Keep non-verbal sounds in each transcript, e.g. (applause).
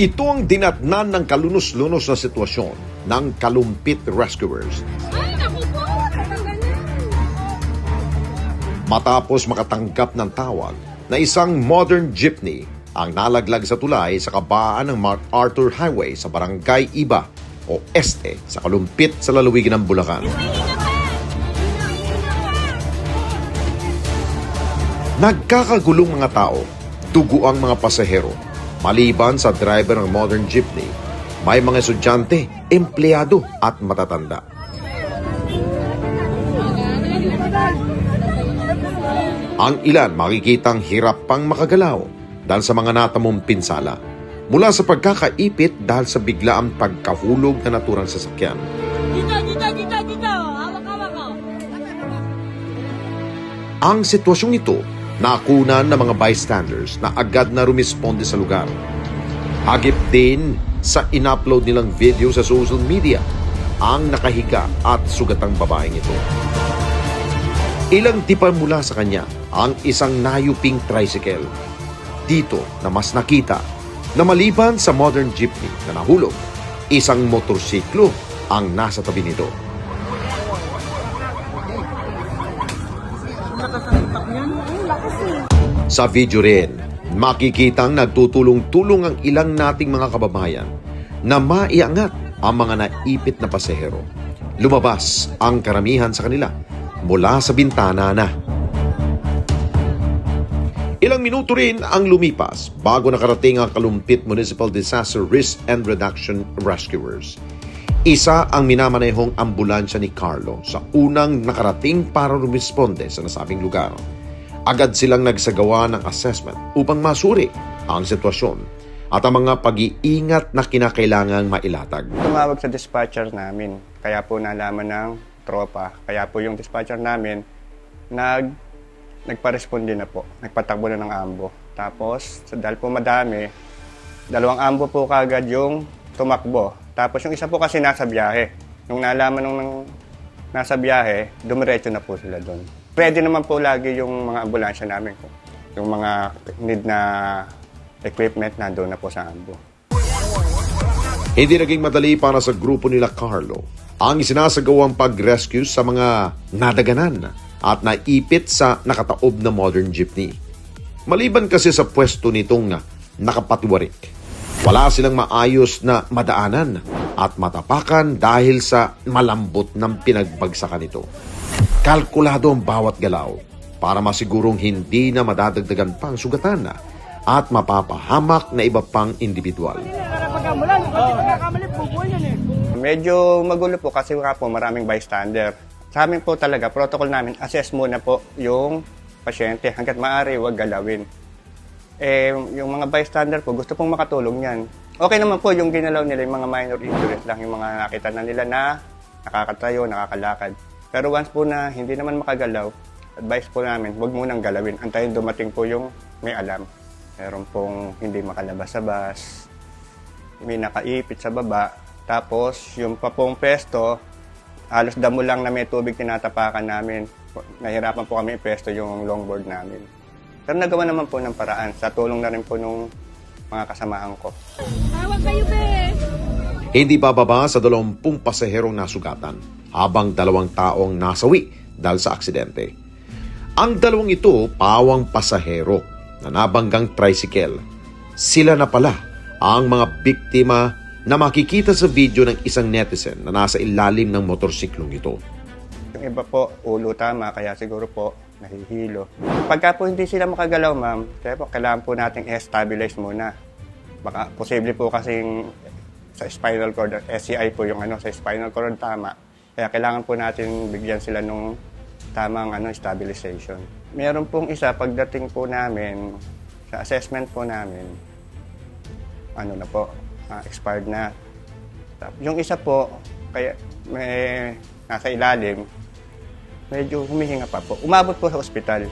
Ito ang dinatnan ng kalunos-lunos na sitwasyon ng Kalumpit Rescuers matapos makatanggap ng tawag na isang modern jeepney ang nalaglag sa tulay sa kabaan ng MacArthur Highway sa Barangay Iba o Este sa Kalumpit sa lalawigan ng Bulacan. Nagkakagulong mga tao, dugo ang mga pasahero. Maliban sa driver ng modern jeepney, may mga estudyante, empleyado at matatanda. Ang ilan makikitang hirap pang makagalaw dahil sa mga natamong pinsala mula sa pagkakaipit dahil sa biglaang pagkahulog na naturang sasakyan. Dito, dito, dito, dito! Hawak-hawak ko! Ang sitwasyong ito nakunan ng mga bystanders na agad na rumisponde sa lugar. Hagip din sa in-upload nilang video sa social media ang nakahiga at sugatang babaeng ito. Ilang tipan mula sa kanya ang isang nayuping tricycle. Dito na mas nakita na maliban sa modern jeepney na nahulog, isang motorsiklo ang nasa tabi nito. Sa video rin, makikitang nagtutulong-tulong ang ilang nating mga kababayan na maiangat ang mga naipit na pasahero. Lumabas ang karamihan sa kanila mula sa bintana na. Ilang minuto rin ang lumipas bago nakarating ang Kalumpit Municipal Disaster Risk and Reduction Rescuers. Isa ang minamanehong ambulansya ni Carlo sa unang nakarating para rumisponde sa nasabing lugar. Agad silang nagsagawa ng assessment upang masuri ang sitwasyon at ang mga pag-iingat na kinakailangang mailatag. Tumawag sa dispatcher namin. Kaya po nalaman ng tropa. Kaya po yung dispatcher namin nag nagpa-responde na po. Nagpatakbo na ng ambo. Tapos, dahil po madami, dalawang ambo po kagad yung tumakbo. Tapos yung isa po kasi nasa biyahe. Nung nalaman nung nasa biyahe, dumiretso na po sila doon. Ready naman po lagi yung mga ambulansya namin. Yung mga need na equipment nandun na po sa ambo. Hindi naging madali para sa grupo nila Carlo ang isinasagawang pag-rescue sa mga nadaganan at naipit sa nakataob na modern jeepney. Maliban kasi sa pwesto nitong nakapatiwarik, wala silang maayos na madaanan at matapakan dahil sa malambot ng pinagbagsakan nito. Kalkulado ang bawat galaw para masigurong hindi na madadagdagan pang sugatan at mapapahamak na iba pang individual. Medyo magulo po kasi nga po maraming bystander. Sa amin po talaga, protocol namin, assess muna po yung pasyente hanggat maaari, huwag galawin. Eh, yung mga bystander po, gusto pong makatulong yan. Okay naman po yung ginalaw nila, yung mga minor injuries lang, yung mga nakita na nila na nakakatayo, nakakalakad. Pero once po na hindi naman makagalaw, advice po namin, huwag munang galawin. Antayin dumating po yung may alam. Meron pong hindi makalabas sa bus, may nakaipit sa baba. Tapos, yung pa pong pesto, halos damo lang na may tubig tinatapakan namin. Nahirapan po kami ipesto yung longboard namin. Pero nagawa naman po ng paraan sa tulong na rin po nung mga kasamahan ko. Tawag kayo, be! Hindi bababa sa 20 pasaherong nasugatan habang dalawang taong nasawi dahil sa aksidente. Ang dalawang ito pawang pasahero na nabanggang tricycle. Sila na pala ang mga biktima na makikita sa video ng isang netizen na nasa ilalim ng motorsiklong ito. Yung iba po, ulo tama, kaya siguro po nahihilo. Pagka po hindi sila makagalaw, ma'am, kaya po kailangan po nating i-stabilize muna. Baka posible po kasing sa spinal cord, SCI po yung ano, sa spinal cord tama. Kaya kailangan po natin bigyan sila nung tamang ano, stabilization. Meron pong isa, pagdating po namin, sa assessment po namin, ano na po, ah, expired na. Yung isa po, kaya may nasa ilalim, medyo humihinga pa po. Umabot po sa ospital.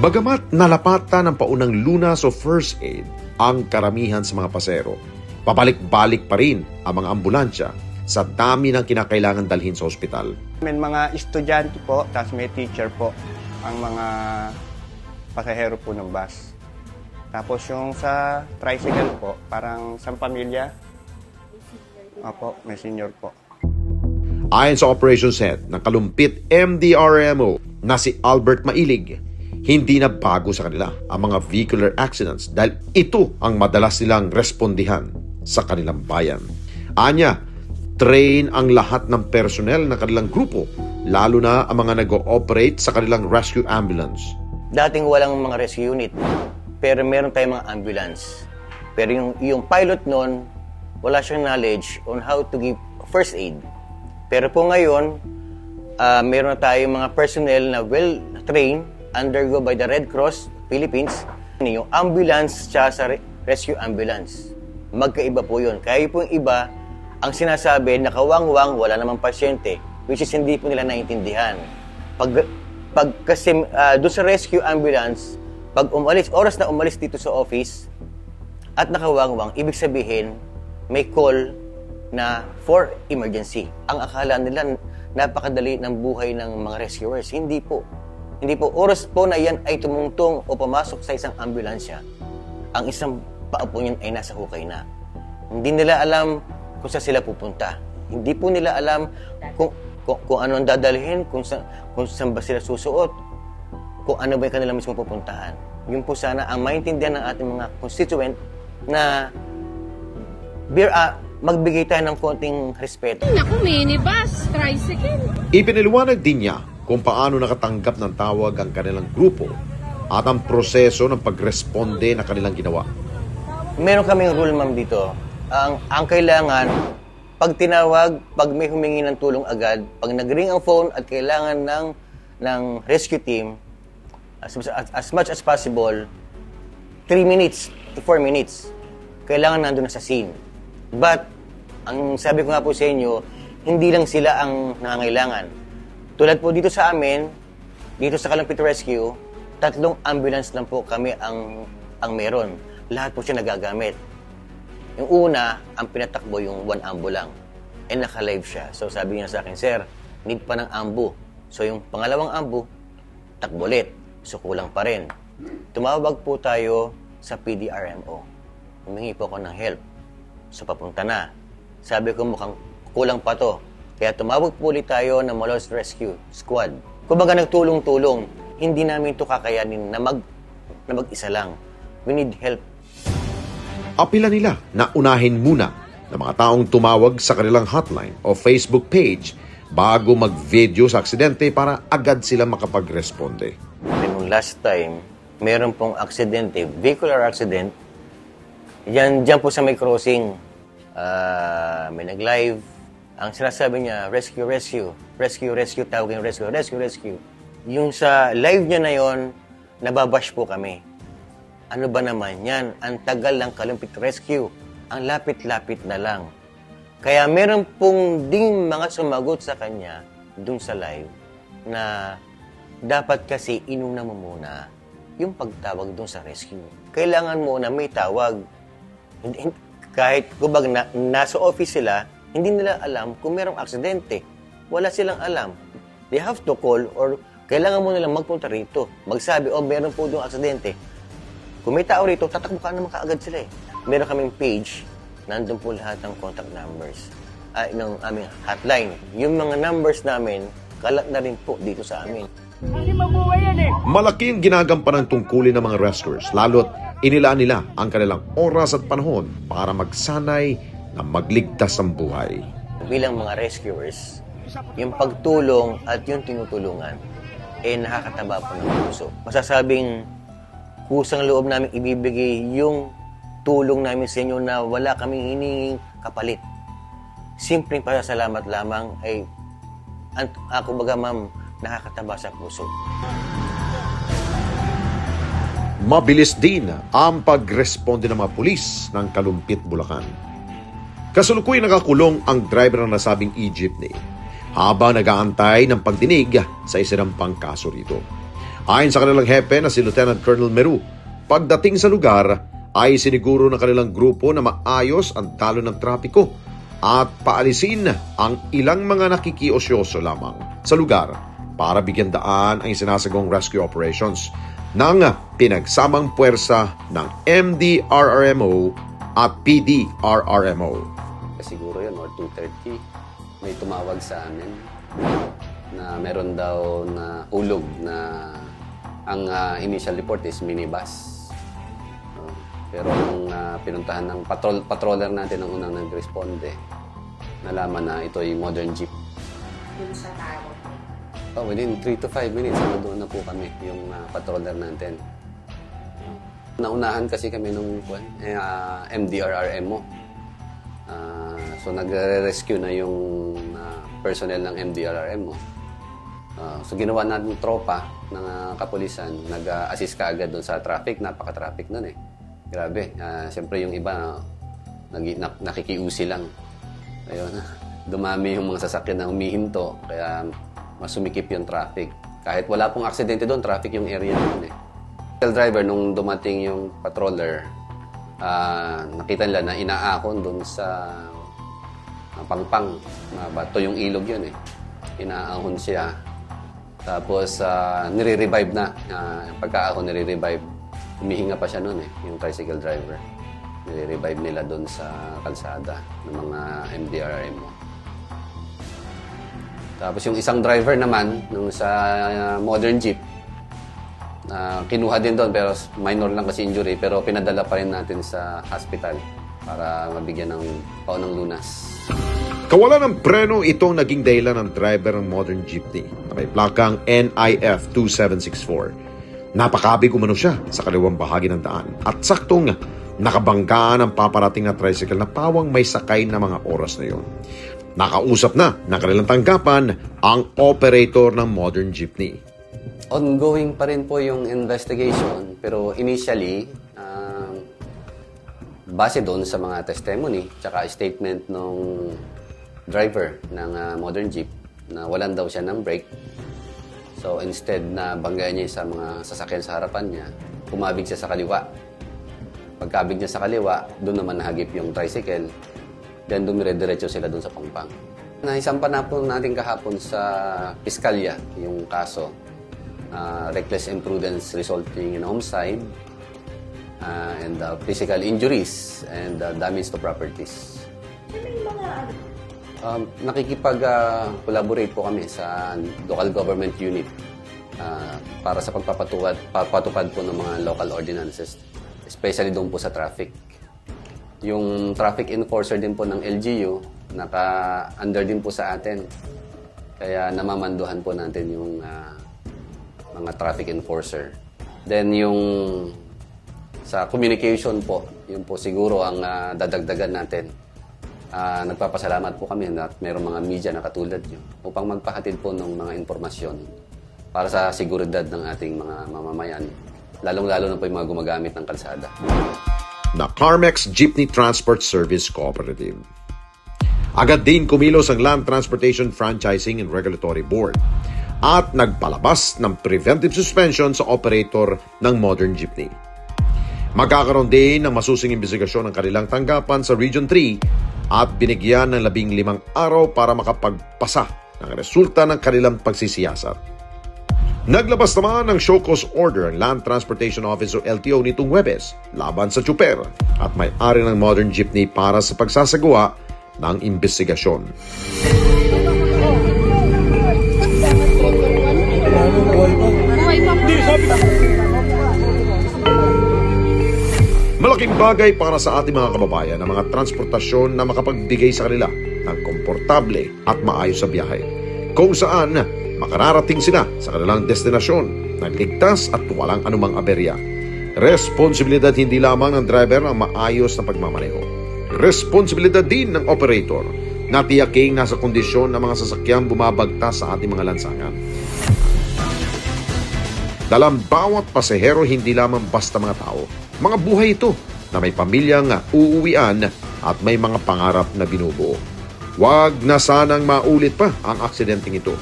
Bagamat nalapatan ng paunang lunas o first aid ang karamihan sa mga pasero, pabalik-balik pa rin ang mga ambulansya sa dami ng kinakailangan dalhin sa ospital. May mga estudyante po, tapos may teacher po, ang mga pasahero po ng bus. Tapos yung sa tricycle po, parang sa pamilya. Opo, may senior po. Ayon sa operations head ng kalumpit MDRMO na si Albert Mailig, hindi na bago sa kanila ang mga vehicular accidents dahil ito ang madalas nilang respondihan sa kanilang bayan. Anya, train ang lahat ng personnel ng kanilang grupo, lalo na ang mga nag-ooperate sa kanilang rescue ambulance. Dating walang mga rescue unit, pero meron tayong mga ambulance. Pero yung, yung pilot noon, wala siyang knowledge on how to give first aid. Pero po ngayon, ah, meron na tayong mga personnel na well-trained, undergo by the Red Cross Philippines. Yung ambulance siya sa re- rescue ambulance. Magkaiba po yun. Kaya po yung iba, ang sinasabi, nakawangwang, wala namang pasyente, which is hindi po nila naintindihan. Pag, pag kasi ah, doon sa rescue ambulance, pag umalis, oras na umalis dito sa office, at nakawangwang, ibig sabihin, may call na for emergency. Ang akala nila, napakadali ng buhay ng mga rescuers. Hindi po. Hindi po. Oras po na yan ay tumungtong o pumasok sa isang ambulansya, ang isang paa po niyan ay nasa hukay na. Hindi nila alam kung saan sila pupunta. Hindi po nila alam kung, kung, kung ano ang dadalhin, kung, sa, kung saan ba sila susuot, kung ano ba yung kanila mismo pupuntahan. Yun po sana ang maintindihan ng ating mga constituent na beer, ah, magbigay tayo ng konting respeto. Naku, minibus, tricycle. Ipiniliwanag din niya kung paano nakatanggap ng tawag ang kanilang grupo at ang proseso ng pagresponde na kanilang ginawa. Meron kaming rule ma'am dito. Ang, ang kailangan, pag tinawag, pag may humingi ng tulong agad, pag nag-ring ang phone at kailangan ng, ng rescue team, as, as, as much as possible, 3 minutes to 4 minutes, kailangan nandun na sa scene. But, ang sabi ko nga po sa inyo, hindi lang sila ang nangangailangan. Tulad po dito sa amin, dito sa Kalumpit Rescue, tatlong ambulance lang po kami ang, ang meron. Lahat po siya nagagamit. Yung una, ang pinatakbo yung one ambo lang. Eh, naka-live siya. So, sabi niya sa akin, Sir, need pa ng ambo. So, yung pangalawang ambo, takbo ulit. So, kulang pa rin. Tumawag po tayo sa PDRMO. Humingi po ako ng help. So, papunta na. Sabi ko, mukhang kulang pa to. Kaya tumawag po ulit tayo ng Malos Rescue Squad. Kumbaga nagtulong-tulong, hindi namin to kakayanin na, mag, na mag-isa lang. We need help Apila nila na unahin muna ng mga taong tumawag sa kanilang hotline o Facebook page bago mag-video sa aksidente para agad sila makapag-responde. Nung last time, meron pong aksidente, vehicular accident. Yan, dyan po sa may crossing, ah, may nag-live. Ang sinasabi niya, rescue, rescue, rescue, rescue, tawagin rescue, rescue, rescue. Yung sa live niya na yon, nababash po kami. Ano ba naman yan? Ang tagal ng Kalumpit Rescue. Ang lapit-lapit na lang. Kaya meron pong ding mga sumagot sa kanya dun sa live na dapat kasi inuna mo muna yung pagtawag dun sa rescue. Kailangan mo na may tawag. Kahit kubag na, nasa office sila, hindi nila alam kung merong aksidente. Wala silang alam. They have to call or kailangan mo nilang magpunta rito. Magsabi, oh, meron po doon aksidente. Kung may tao rito, tatakbo ka naman kaagad sila eh. Meron kaming page, nandun po lahat ng contact numbers ay ng aming hotline. Yung mga numbers namin, kalat na rin po dito sa amin. Malaki ang ginagampanan tungkulin ng mga rescuers, lalo't inilaan nila ang kanilang oras at panahon para magsanay na magligtas ng buhay. Bilang mga rescuers, yung pagtulong at yung tinutulungan, eh nakakataba po ng puso. Masasabing kusang loob namin ibibigay yung tulong namin sa inyo na wala kaming hininging kapalit. Simpleng pasasalamat lamang ay ako baga ma'am nakakataba sa puso. Mabilis din ang pagresponde ng mga pulis ng Kalumpit, Bulacan. Kasalukuy nakakulong ang driver ng nasabing e-jeepney habang nag-aantay ng pagdinig sa isinampang kaso rito. Ayon sa kanilang hepe na si Lieutenant Colonel Meru, pagdating sa lugar ay siniguro ng kanilang grupo na maayos ang talo ng trapiko at paalisin ang ilang mga nakikiosyoso lamang sa lugar para bigyan daan ang isinasagawang rescue operations. ng pinagsamang puwersa ng MDRRMO at PDRRMO. siguro yun or 2.30 may tumawag sa amin na meron daw na hulog na ang ah, initial report is minibus. Oh, pero nung ah, pinuntahan ng patrol patroller natin ang unang nagresponde, nalaman na ito ay modern jeep. Oh, within 3 to 5 minutes, ano doon na po kami, yung ah, patroller natin. Naunahan kasi kami nung kwan, eh, ah, MDRRMO. Ah, so nagre-rescue na yung ah, personnel ng MDRRMO. Ah, so ginawa natin tropa ng ah, kapulisan, nag-assist ka agad doon sa traffic, napaka-traffic noon eh. Grabe, Ah, siyempre yung iba nag- na- nakikiusi lang. Ayun, (laughs) dumami yung mga sasakyan na humihinto, kaya mas sumikip yung traffic. Kahit wala pong aksidente doon, traffic yung area doon eh. Hotel driver, nung dumating yung patroller, ah, nakita nila na inaakon doon sa ah, pangpang. Uh, bato yung ilog yun eh. Inaahon siya. Tapos, ah, nire-revive na. Uh, pagkaahon, nire-revive. Humihinga pa siya noon eh, yung tricycle driver. Nire-revive nila doon sa kalsada ng mga MDRRMO. Tapos yung isang driver naman, nung sa ah, modern jeep, na kinuha din doon pero minor lang kasi injury pero pinadala pa rin natin sa hospital para mabigyan ng paunang lunas. Kawalan ng preno itong naging dahilan ng driver ng modern jeepney na may plakang NIF 2764. Napakabig umano siya sa kaliwang bahagi ng daan at saktong nakabanggaan ang paparating na tricycle na pawang may sakay na mga oras na yon. Nakausap na ng kanilang tanggapan ang operator ng modern jeepney. Ongoing pa rin po yung investigation pero initially um, base doon sa mga testimony tsaka statement ng driver ng ah, modern jeep na walan daw siya ng brake So instead na banggayan niya sa mga sasakyan sa harapan niya, kumabig siya sa kaliwa. Pagkabig niya sa kaliwa, doon naman nahagip yung tricycle. Then dumire-diretso sila doon sa pangpang. Naisampa na po natin kahapon sa piskalya yung kaso. Ah, reckless imprudence resulting in homicide ah, and ah, physical injuries and ah, damage to properties. Um, nakikipag-collaborate po kami sa local government unit ah, para sa pagpapatupad papatupad po ng mga local ordinances, especially doon po sa traffic. Yung traffic enforcer din po ng LGU, naka-under din po sa atin. Kaya namamanduhan po natin yung ah, mga traffic enforcer. Then yung sa communication po, yun po siguro ang ah, dadagdagan natin. Ah, nagpapasalamat po kami na mayroong mga media na katulad nyo upang magpahatid po ng mga impormasyon para sa seguridad ng ating mga mamamayan, lalong-lalo na po yung mga gumagamit ng kalsada. na Carmex Jeepney Transport Service Cooperative. Agad din kumilos ang Land Transportation Franchising and Regulatory Board at nagpalabas ng preventive suspension sa operator ng modern jeepney. Magkakaroon din ng masusing investigasyon ng kanilang tanggapan sa Region 3 at binigyan ng labing limang araw para makapagpasa ng resulta ng kanilang pagsisiyasat. Naglabas naman ng show cause order ang Land Transportation Office o LTO nitong Webes laban sa Chuper at may-ari ng modern jeepney para sa pagsasagawa ng investigasyon. Bagay para sa ating mga kababayan ang mga transportasyon na makapagbigay sa kanila ng komportable at maayos sa biyahe. Kung saan makararating sila sa kanilang destinasyon ng ligtas at walang anumang aberya. Responsibilidad hindi lamang ng driver ang maayos na pagmamaneho. Responsibilidad din ng operator na tiyaking nasa kondisyon ng mga sasakyang bumabagtas sa ating mga lansangan. Dalam bawat pasahero, hindi lamang basta mga tao. Mga buhay ito na may pamilyang uuwian at may mga pangarap na binubuo. Huwag na sanang maulit pa ang aksidenteng ito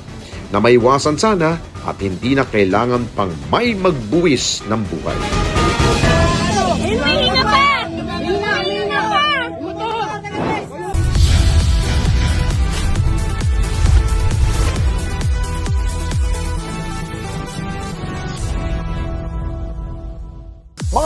na may iwasan sana at hindi na kailangan pang may magbuwis ng buhay. Hinga